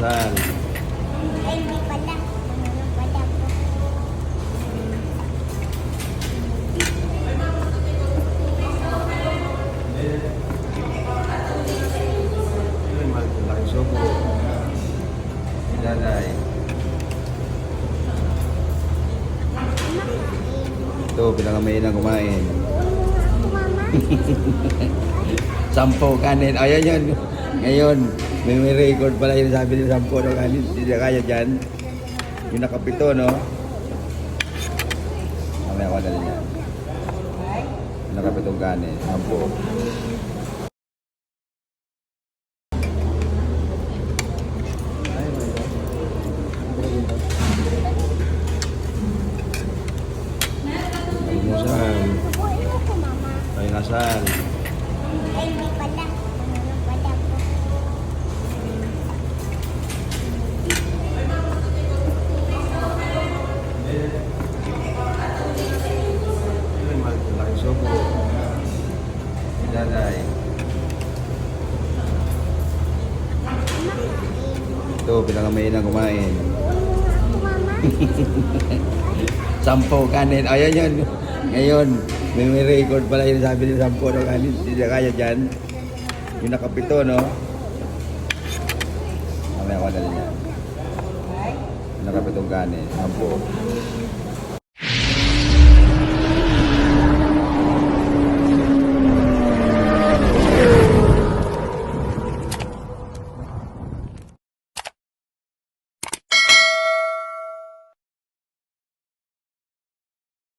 Almusal. Ito, bilang pinakamay na kumain. Sampo kanin. Ayan yun. Ngayon may, may record pala yung sabi ni Sampo na kanin. Hindi niya kaya dyan. Yung nakapito, no? Mamaya ko na. Yung nakapitong kanin. Sampo. Ay, nasal. Ay, hindi Nanay. Ito, pinakamainang kumain. Mama. Sampo kanin. Ayan yun. Ngayon, may, may record pala yung sabi ni Sampo na kanin. Hindi niya kaya dyan. Yung nakapito, no? Mamaya ko na. Yung nakapitong kanin. Sampo.